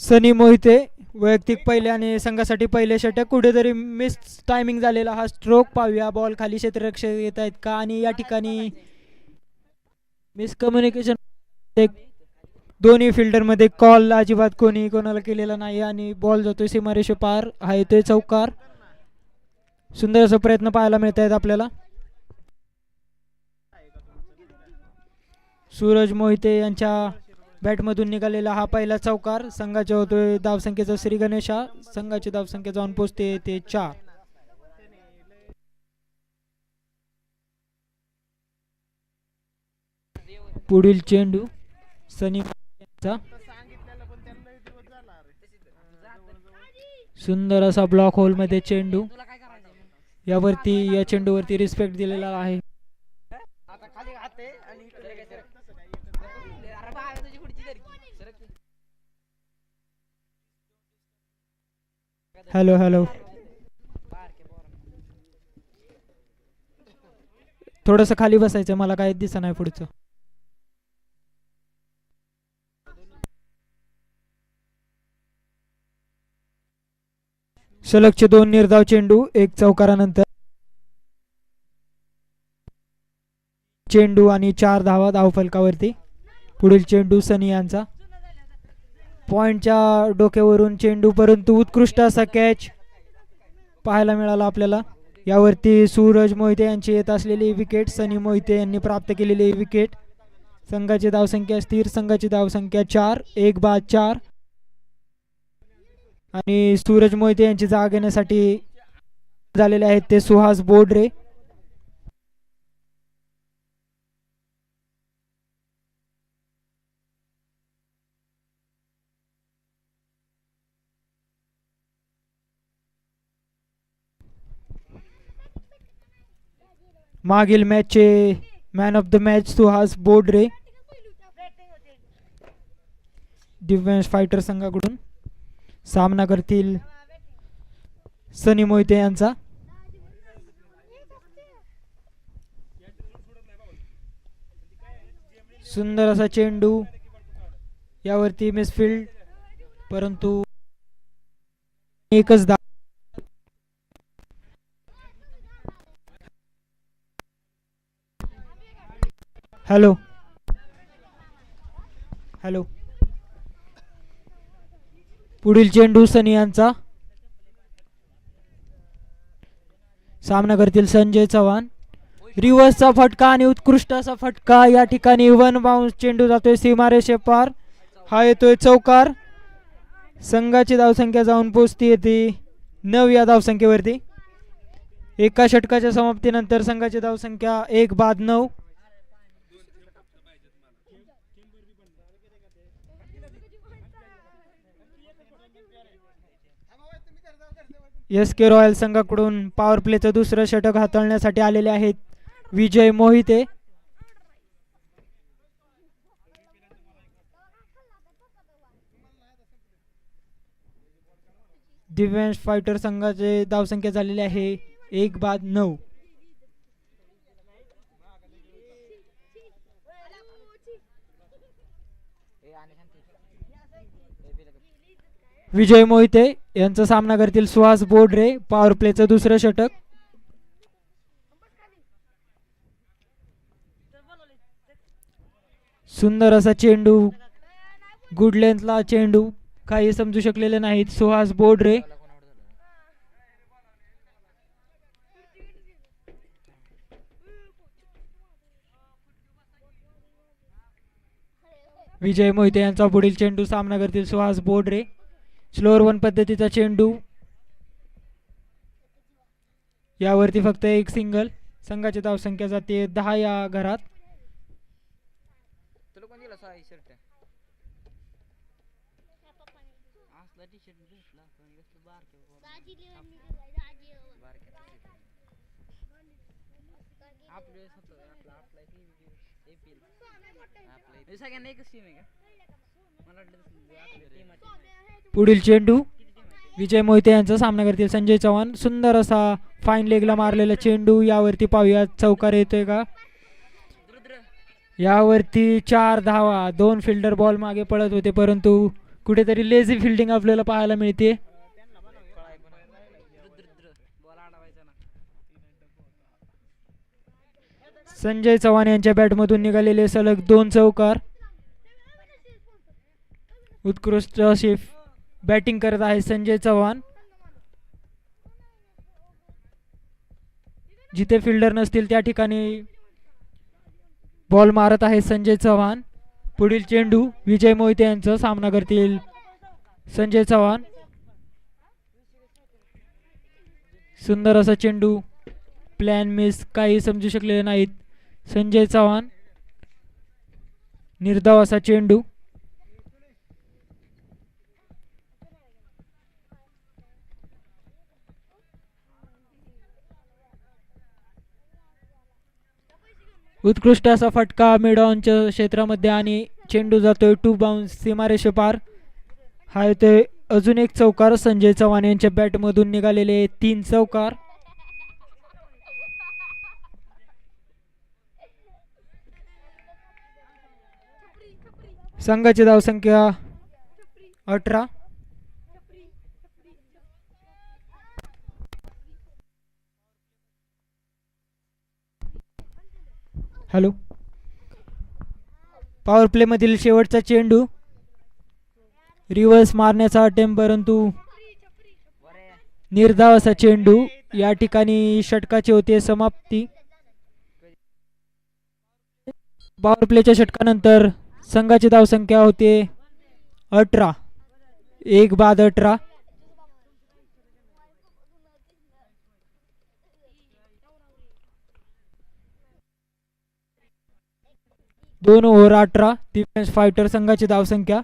सनी मोहिते वैयक्तिक पहिले आणि संघासाठी पहिले षटक. कुठेतरी मिस टायमिंग झालेला हा स्ट्रोक पाहूया बॉल खाली क्षेत्ररक्षक येत आहेत का? आणि या ठिकाणी मिसकम्युनिकेशन दोन्ही फिल्डरमध्ये कॉल अजिबात कोणी कोणाला केलेला नाही आणि बॉल जातोय सीमारेषे पार हा येतोय चौकार. सुंदर असा प्रयत्न पाहायला मिळत आहेत आपल्याला. सूरज मोहिते यांच्या बॅटमधून निघालेला हा पहिला चौकार. संघाच्या होतोय धावसंख्येचा श्री गणेशा. संघाची धावसंख्या जाऊन पोहोचते ते चार. पुढील चेंडू सनी यांचा. सुंदर असा ब्लॉक होलमध्ये चेंडू. यावरती या चेंडूवरती रिस्पेक्ट दिलेला आहे आता खाली हात आहे आणि इकडे अरे बाबा तुझी पुढची धर की. सरक की. हॅलो हॅलो थोडस खाली बसायचं मला काय दिसत नाही पुढचं. सलगचे दोन निर्धाव चेंडू एक चौकारानंतर. चेंडू आणि चार धावा धावफलकावरती. पुढील चेंडू सनी यांचा. पॉइंटच्या डोक्यावरून चेंडू परंतु उत्कृष्ट असा कॅच पाहायला मिळाला आपल्याला. यावरती सूरज मोहिते यांची येत असलेली विकेट सनी मोहिते यांनी प्राप्त केलेली विकेट संघाची धावसंख्या स्थिर संघाची धावसंख्या चार एक बाद चार. आणि सूरज मोहिते यांची जाग घेण्यासाठी झालेले आहेत ते सुहास बोडरे. मागील मॅचचे man of the match Suhas Bodre. Defence fighter संघाकडून. सामना करतील सनी मोहिते यांचा. सुंदर असा चेंडू यावरती मिसफिल्ड परंतु एकच दा हॅलो. हॅलो. पुढील चेंडू सनी यांचा. सामना करतील संजय चव्हाण. रिव्हर्सचा फटका आणि उत्कृष्ट असा फटका या ठिकाणी वन बाउन्स चेंडू जातोय सीमारेषे पार हा येतोय चौकार. संघाची धावसंख्या जाऊन पोचती येते. नऊ या धावसंख्येवरती. एका षटकाच्या समाप्तीनंतर संघाची धावसंख्या एक बाद नऊ. एस के रॉयल संघाकडून पॉवर प्लेचं दुसरं षटक हाताळण्यासाठी आलेले आहेत. विजय मोहिते. दिव्यांश फायटर संघाचे धावसंख्या झालेली आहे. एक बाद नऊ. विजय मोहिते यांचा सामना करतील सुहास बोडरे पॉवर प्लेचं दुसरं षटक. सुंदर असा चेंडू गुड लेंथला चेंडू काही समजू शकलेले नाहीत. सुहास बोडरे. विजय मोहिते यांचा पुढील चेंडू सामना करतील सुहास बोडरे. स्लोअर वन पद्धतीचा चेंडू यावरती फक्त एक सिंगल संघाची धावसंख्या जाते दहा या घरात सगळ्यांना एकच टीम आहे का पुढील चेंडू विजय मोहिते यांचा सामना करतील संजय चव्हाण. सुंदर असा फाईन लेगला मारलेला चेंडू. यावरती पाहूया चौकार येतोय का? यावरती चार धावा. दोन फिल्डर बॉल मागे पळत होते परंतु कुठेतरी लेझी फिल्डिंग आपल्याला पाहायला मिळते. संजय चव्हाण यांच्या बॅटमधून निघालेले सलग दोन चौकार. उत्कृष्ट अशी बॅटिंग करत आहे संजय चव्हाण. जिथे फिल्डर नसतील त्या ठिकाणी बॉल मारत आहे संजय चव्हाण. पुढील चेंडू विजय मोहिते यांचा सामना करतील संजय चव्हाण. सुंदर असा चेंडू. प्लॅन मिस काही समजू शकलेले नाहीत. संजय चव्हाण. निर्धाव असा चेंडू. उत्कृष्ट असा फटका मिडॉनच्या क्षेत्रामध्ये आणि चेंडू जातोय टू बाउन्स सीमारेषे पार. हा येतोय अजून एक चौकार. संजय चव्हाण यांच्या बॅटमधून निघालेले तीन चौकार. संघाची धावसंख्या अठरा. हॅलो? पॉवर प्लेमधील शेवटचा चेंडू. रिव्हर्स मारण्याचा अटेम्प परंतु निर्धाव असा चेंडू या ठिकाणी षटकाची होते समाप्ती. पॉवर प्लेच्या षटकानंतर संघाची धावसंख्या होते अठरा. एक बाद अठरा. दोन ओव्हर अठरा डिफेन्स फायटर संघाची धावसंख्या.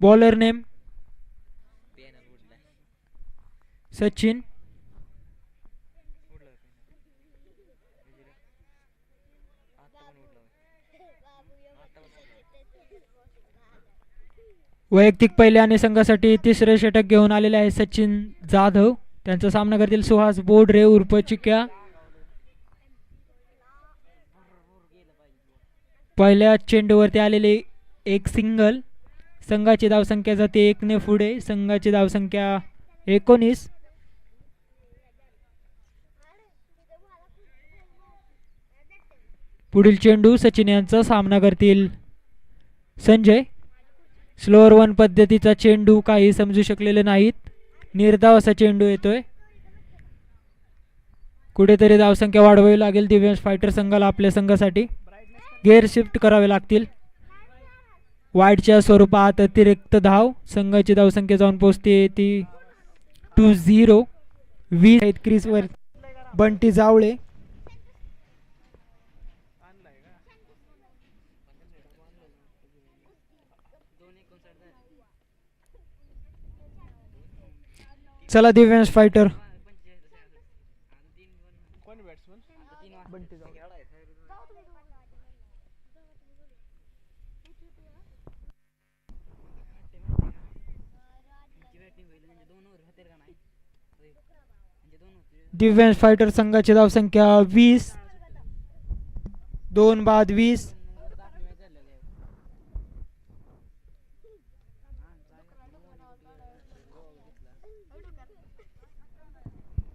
Bowler name Sachin. वैयक्तिक पहिल्या आणि संघासाठी तिसरे षटक घेऊन आलेले आहे सचिन जाधव. त्यांचा सामना करतील सुहास बोडरे उर्फ चिक्या. पहिल्या चेंडूवरती आलेले एक सिंगल. संघाची धावसंख्या जाते एकने पुढे. संघाची धावसंख्या एकोणीस. पुढील चेंडू सचिन यांचा सामना करतील संजय. स्लोअर वन पद्धतीचा चेंडू काही समजू शकलेले नाहीत. निर्धाव असा चेंडू येतोय. कुठेतरी धावसंख्या वाढवावी लागेल दिव्यांश फायटर संघाला आपल्या संघासाठी. गेअर शिफ्ट करावे लागतील. वाईटच्या स्वरूपात अतिरिक्त धाव. संघाची धावसंख्या जाऊन पोहोचते ती टू झिरो वीस. आहेत क्रीजवर बंटी जावळे. चला दिव्यांश फायटर दिव्यांश फायटर संघाची धावसंख्या वीस. दोन बाद वीस.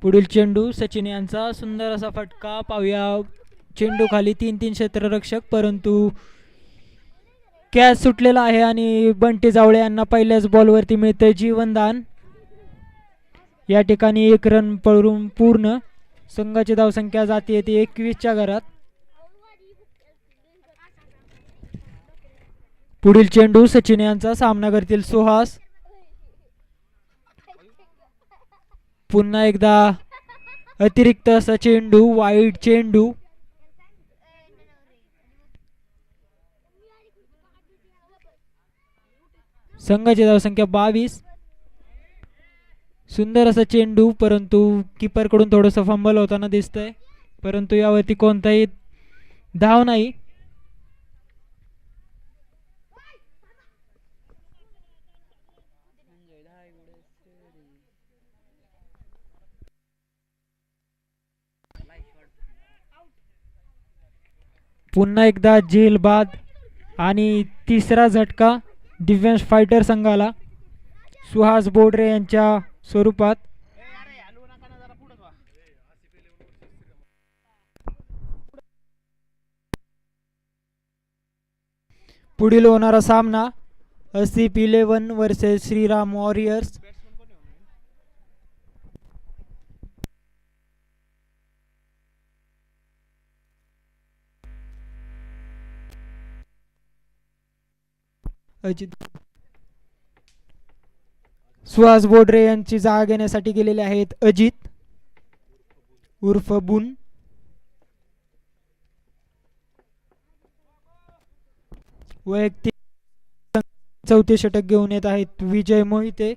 पुढील चेंडू सचिन यांचा सुंदर असा फटका. पाहूया. चेंडू खाली तीन तीन क्षेत्ररक्षक परंतु कॅच सुटलेला आहे आणि बंटी जावळे यांना पहिल्याच बॉलवरती मिळतं जीवनदान. या ठिकाणी एक रन पळून पूर्ण संघाची धावसंख्या जाते ती एकवीसच्या घरात. पुढील चेंडू सचिन यांचा सामना करतील सुहास. पुन्हा एकदा अतिरिक्त असा चेंडू वाईट चेंडू. संघाची धावसंख्या बावीस. सुंदर असा चेंडू परंतु किपरकडून थोडंसं फंबल होताना दिसतंय. परंतु यावरती कोणताही धाव नाही. पुन्हा एकदा जेल बाद आणि तिसरा झटका दिव्यांश फायटर संघाला. सुहास बोडरे यांच्या स्वरूपात. पुढील होणारा सामना Asif eleven versus Shriram warriors Ajit. Suhas Bodre यांची जागा घेण्यासाठी गेलेले आहेत अजित उर्फ बुन. वैयक्तिक चौथे षटक घेऊन येत आहेत विजय मोहिते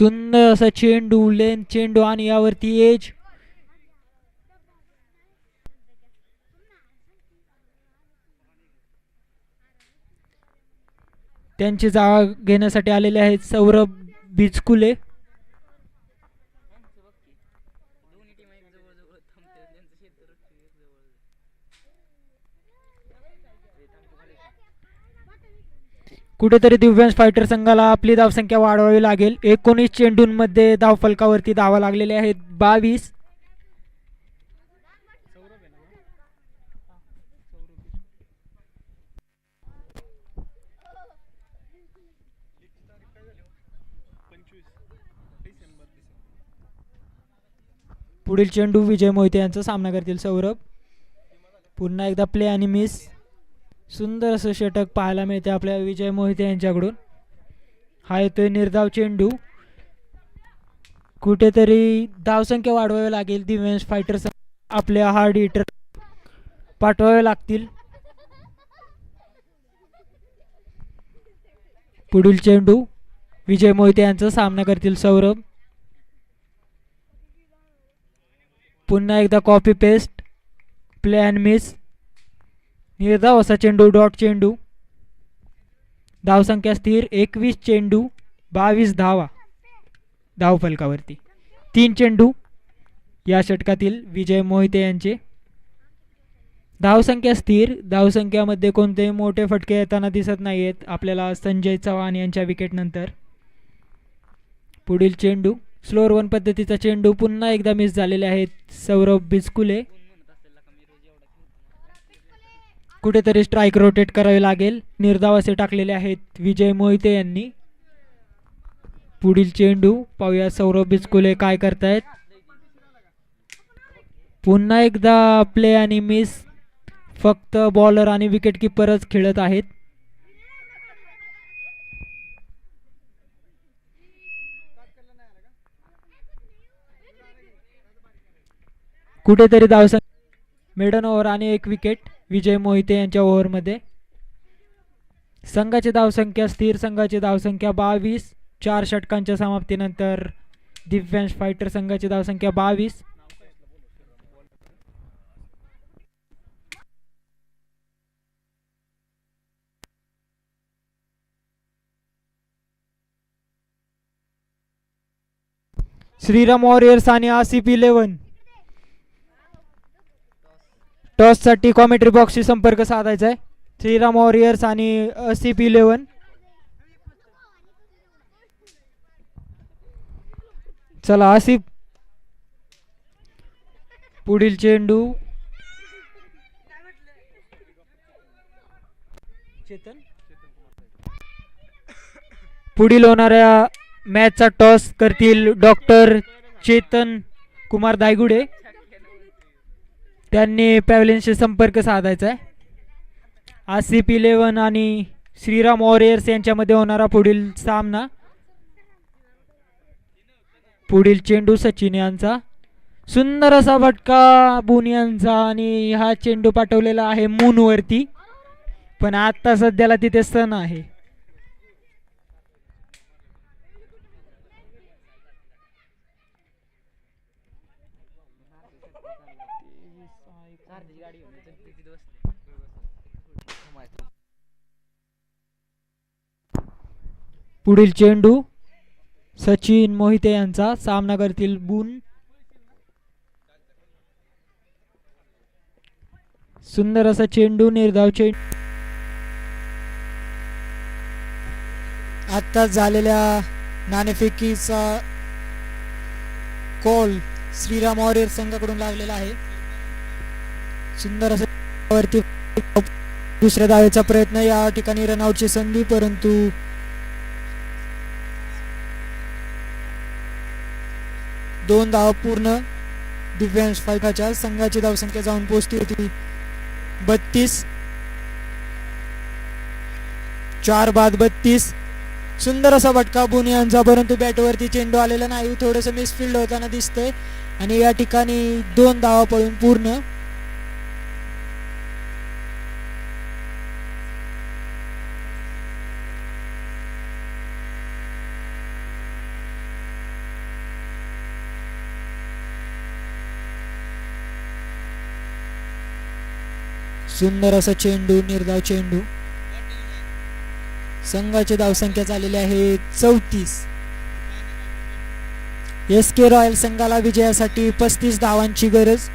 सुंदर असा चेंडू लेन चेंडू आणि यावरती एज त्यांची जागा घेण्यासाठी आलेले आहेत सौरभ बिचकुले दोन्ही टीम एक जवळ जवळ थांबते त्यांचं क्षेत्र एक जवळ कुठेतरी दिव्यांश फायटर संघाला आपली धावसंख्या वाढवावी लागेल. एकोणीस चेंडूंमध्ये धावफलकावरती धावा लागलेल्या आहेत. बावीस. पुढील चेंडू विजय मोहिते यांचा सामना करतील सौरभ. पुन्हा एकदा प्ले आणि मिस सुंदर असं षटक पाहायला मिळते आपल्या विजय मोहिते यांच्याकडून. हा येतोय निर्धाव चेंडू. कुठेतरी धावसंख्या वाढवावी लागेल. दिव्यांश फायटर आपल्या हार्ड हिटर पाठवावे लागतील. पुढील चेंडू विजय मोहिते यांचा सामना करतील सौरभ. पुन्हा एकदा copy paste play and miss निर्धाव असा चेंडू डॉट चेंडू. धावसंख्या स्थिर एकवीस चेंडू बावीस धावा. धावफलकावरती तीन चेंडू. या षटकातील विजय मोहिते यांचे. धावसंख्या स्थिर धावसंख्यामध्ये कोणतेही मोठे फटके येताना दिसत नाही आहेत आपल्याला संजय चव्हाण यांच्या विकेटनंतर. पुढील चेंडू. स्लोअर वन पद्धतीचा चेंडू पुन्हा एकदा मिस झालेले आहेत सौरभ बिस्कुले. कुठेतरी स्ट्राईक रोटेट करावे लागेल. निर्धाव असे टाकलेले आहेत विजय मोहिते यांनी. पुढील चेंडू पाहूया सौरभ बिस्कुले काय करतायत. पुन्हा एकदा प्ले आणि मिस फक्त बॉलर आणि विकेट किपरच खेळत आहेत. कुठेतरी धावसा मिडन ओव्हर आणि एक विकेट विजय मोहिते यांच्या ओव्हरमध्ये. संघाची धावसंख्या स्थिर संघाची धावसंख्या बावीस चार षटकांच्या समाप्तीनंतर दिव्यांश फायटर संघाची धावसंख्या बावीस. श्रीराम वॉरियर्स आणि आसिफ इलेव्हन. टॉससाठी कॉमेंट्री बॉक्सशी संपर्क साधायचा आहे श्रीराम वॉरियर्स आणि आसिफ इलेव्हन चला आसिफ. पुढील चेंडू. चेतन. पुढील होणाऱ्या मॅचचा टॉस करतील डॉक्टर चेतन कुमार दायगुडे. त्यांनी पॅव्हलियनशी संपर्क साधायचा आहे. आर सी पी इलेवन आणि श्रीराम वॉरियर्स यांच्यामध्ये होणारा पुढील सामना. पुढील चेंडू सचिन यांचा. सुंदर असा फटका बुन यांचा आणि हा चेंडू पाठवलेला आहे मूनवरती. पण आत्ता सध्याला तिथे सण आहे. गाडी घेऊन येतो, तिथे बसले. थांबायचं. पुढील चेंडू सचिन मोहिते यांचा सामना करतील बुन सुंदर असा चेंडू निर्धाव चेंडू आत्ताच झालेल्या नाणेफेकीचा कॉल श्रीराम वॉरियर संघाकडून लागलेला आहे सुंदर असं दुसऱ्या दावेचा प्रयत्न या ठिकाणी रनआउटची संधी परंतु दोन धाव पूर्ण दिव्यांश फायटाच्या संघाची धावसंख्या जाऊन पोहोचली होती. बत्तीस. चार बाद बत्तीस. सुंदर असा भटका बुनी यांचा परंतु बॅटवरती चेंडू आलेला नाही. थोडंसं मिसफिल्ड होताना दिसतंय. आणि या ठिकाणी दोन धावा पळून पूर्ण सुंदर असा चेंडू निर्धाव चेंडू. संघाची धावसंख्या झालेली आहे चौतीस. एस के रॉयल संघाला विजयासाठी पस्तीस धावांची गरज.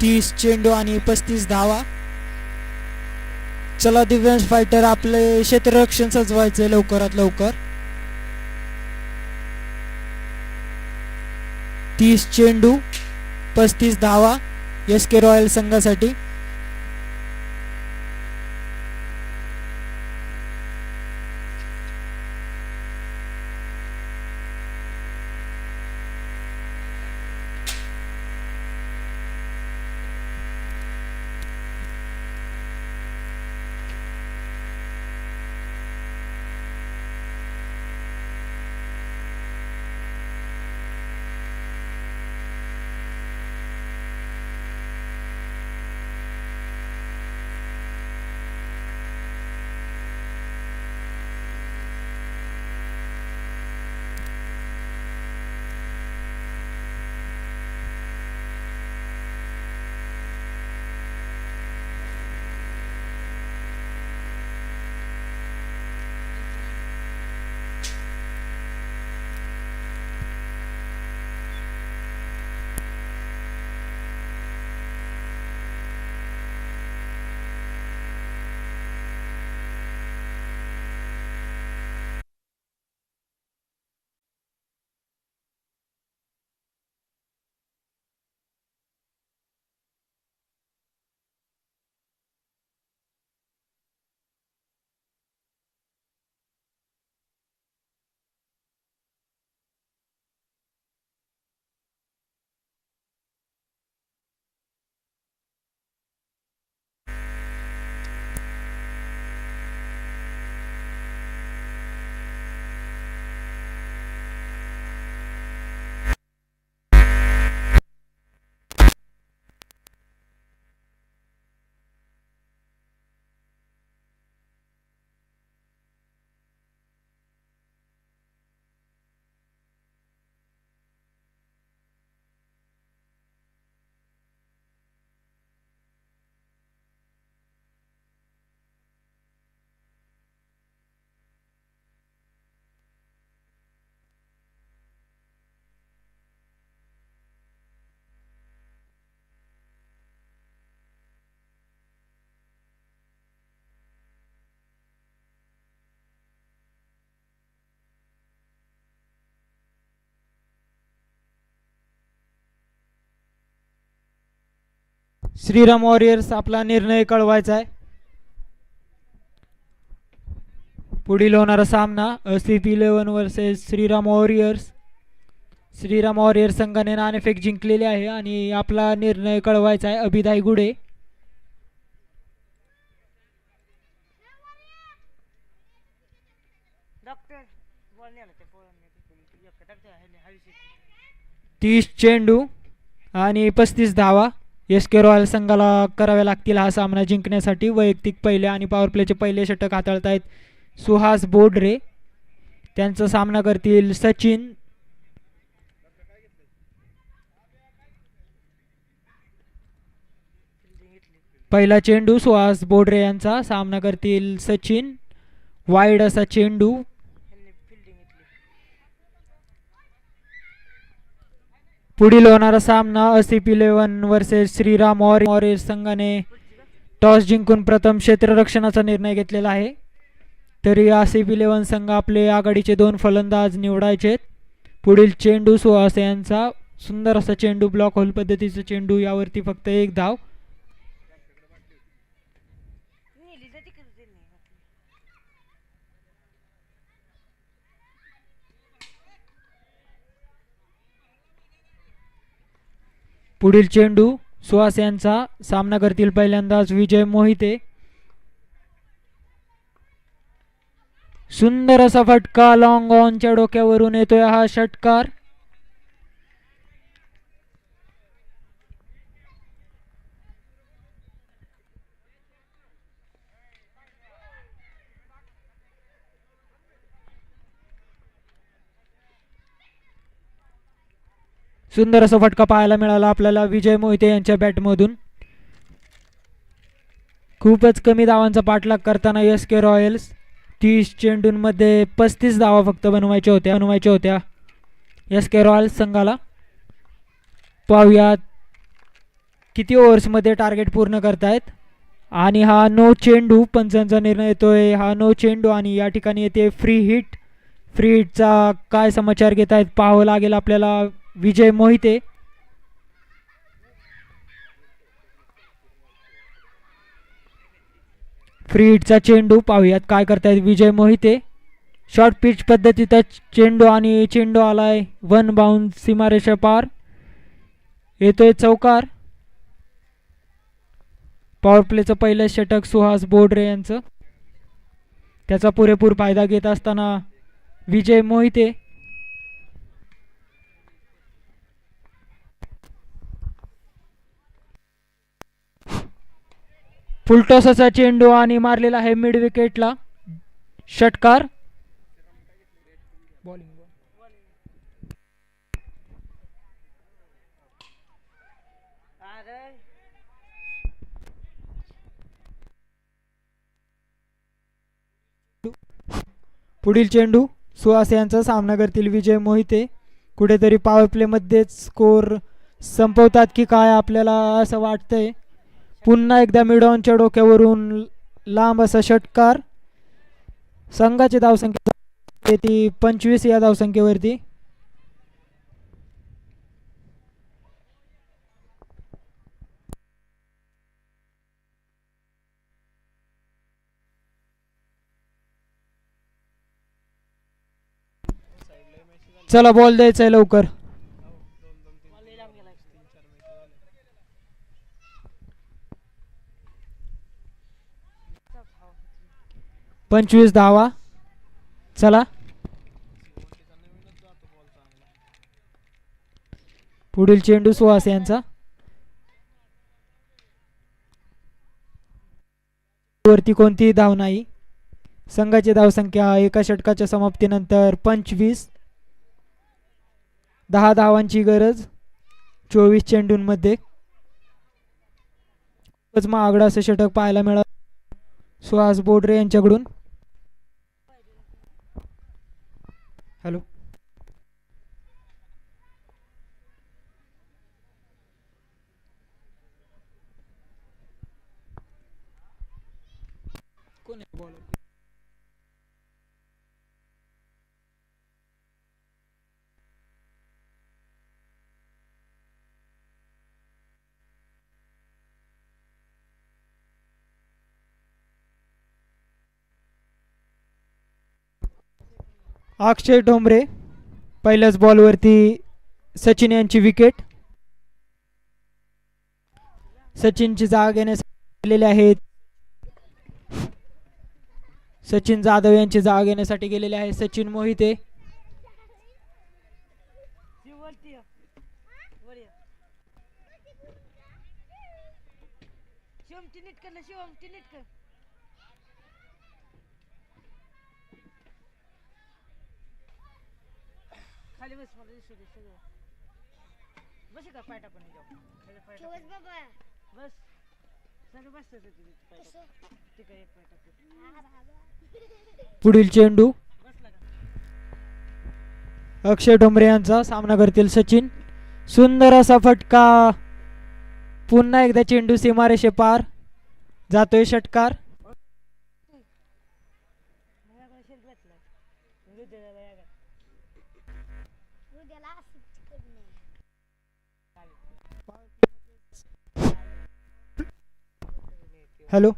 तीस चेंडू आणि पस्तीस धावा. चला दिव्यांश फायटर आपले क्षेत्ररक्षण सजवायचे लवकरात लवकर. तीस चेंडू पस्तीस धावा एस के रॉयल संघासाठी. श्रीराम वॉरियर्स आपला निर्णय कळवायचा आहे पुढील होणारा सामना C P eleven versus Shriram warriors. Shriram warrior संघाने नाणेफेक जिंकलेली आहे आणि आपला निर्णय कळवायचा आहे अभिदाय गुडे तीस चेंडू आणि पस्तीस धावा. एस के रॉयल संघाला कराव्या लागतील हा सामना जिंकण्यासाठी. वैयक्तिक पहिले आणि पॉवर प्लेचे पहिले षटक हाताळत आहेत सुहास बोडरे. त्यांचा सामना करतील सचिन. पहिला चेंडू सुहास बोडरे यांचा. सामना करतील सचिन. वाईड असा चेंडू. पुढील होणारा सामना Asif eleven versus Shriram warriors संघाने टॉस जिंकून प्रथम क्षेत्ररक्षणाचा निर्णय घेतलेला आहे. तरी आसिफ इलेव्हन संघ आपले आघाडीचे दोन फलंदाज निवडायचेत पुढील चेंडू सुहास यांचा सुंदर असा चेंडू ब्लॉक होल पद्धतीचा चेंडू यावरती फक्त एक धाव. पुढील चेंडू सुहास यांचा सामना करतील पहिल्यांदाच विजय मोहिते. सुंदर असा फटका लॉंग ऑनच्या डोक्यावरून येतोय हा षटकार. सुंदर असा फटका पाहायला मिळाला आपल्याला. विजय मोहिते यांच्या बॅटमधून. खूपच कमी धावांचा पाठलाग करताना एस के रॉयल्स तीस चेंडूंमध्ये पस्तीस धावा फक्त बनवायच्या होत्या बनवायच्या होत्या. एस के रॉयल्स संघाला. पाहूयात किती ओव्हर्समध्ये टार्गेट पूर्ण करतायत. आणि हा नो चेंडू पंचांचा निर्णय येतोय. हा नो चेंडू आणि या ठिकाणी येते फ्री हिट फ्री हिटचा काय समाचार घेत आहेत पाहावं लागेल आपल्याला. विजय मोहिते. फ्री हिटचा चेंडू पाहूयात. काय करतायत विजय मोहिते? शॉर्ट पिच पद्धतीचा चेंडू आणि चेंडू आलाय. वन बाउंड सीमारेषा पार. येतोय चौकार. पॉवर प्लेचं पहिलं षटक सुहास बोडरे यांचं. त्याचा पुरेपूर फायदा घेत असताना विजय मोहिते फुलटॉसाचा चेंडू आणि मारलेला आहे मिड विकेटला. षटकार. पुढील चेंडू सुहास यांचा सामना करतील विजय मोहिते. कुठेतरी पॉवर प्लेमध्येच स्कोर संपवतात की काय आपल्याला असं वाटतंय. पुन्हा एकदा मिडॉनच्या डोक्यावरून लांब असा षटकार. संघाची धावसंख्या ती पंचवीस या धावसंख्येवरती. चला बॉल द्यायचा आहे लवकर. पंचवीस धावा चला. पुढील चेंडू सुहास यांचा. वरती कोणतीही धाव नाही. संघाची धावसंख्या एका षटकाच्या समाप्तीनंतर पंचवीस. दहा धावांची गरज. चोवीस चेंडूंमध्ये. खूपच महागडं असं षटक पाहायला मिळालं. सुहास बोडरे यांच्याकडून. हॅलो. कोण आहे? अक्षय डोंबरे पहिल्याच बॉलवरती सचिन यांची विकेट सचिनची जागा घेण्यासाठी गेलेले आहेत. सचिन जाधव यांची जागा घेण्यासाठी गेलेले आहे सचिन मोहिते. शिवम खाली बस मला दिसू दे सगळं. बस का पाय टाकून जाऊ? खाली बाबा. बस. सगळं बस ठीक आहे एक पाय टाकून पुढील चेंडू. अक्षय डोंबरे यांचा सामना करतील सचिन. सुंदर असा फटका. पुन्हा एकदा चेंडू सीमारेषे पार. जातोय षटकार. हॅलो?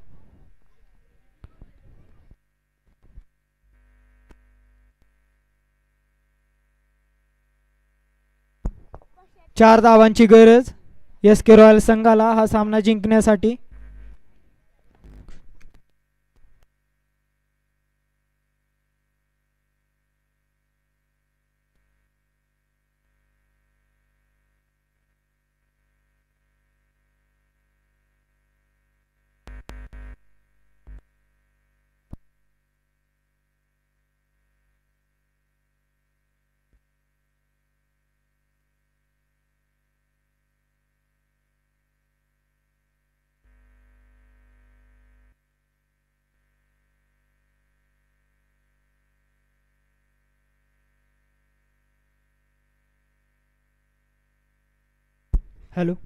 चार धावांची गरज एस के रॉयल संघाला हा सामना जिंकण्यासाठी. टाक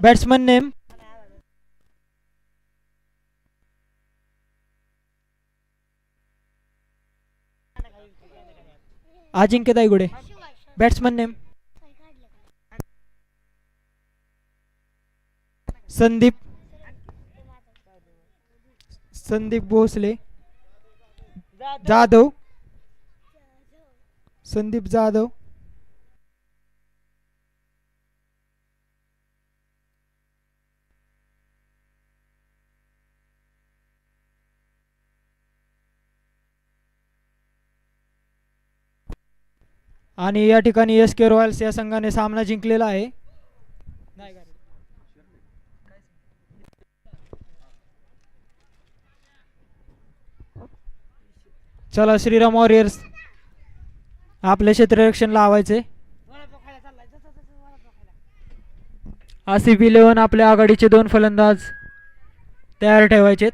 batsman name Ajinkya Daygude batsman name Sandeep. Sandeep Bhosale. Jadhav. Sandeep Jadhav. आणि या ठिकाणी एस के रॉयल्स या संघाने सामना जिंकलेला आहे. चला श्रीराम वॉरियर्स आपले क्षेत्ररक्षण लावायचे आसिफ इलेव्हन आपल्या आघाडीचे दोन फलंदाज तयार ठेवायचेत.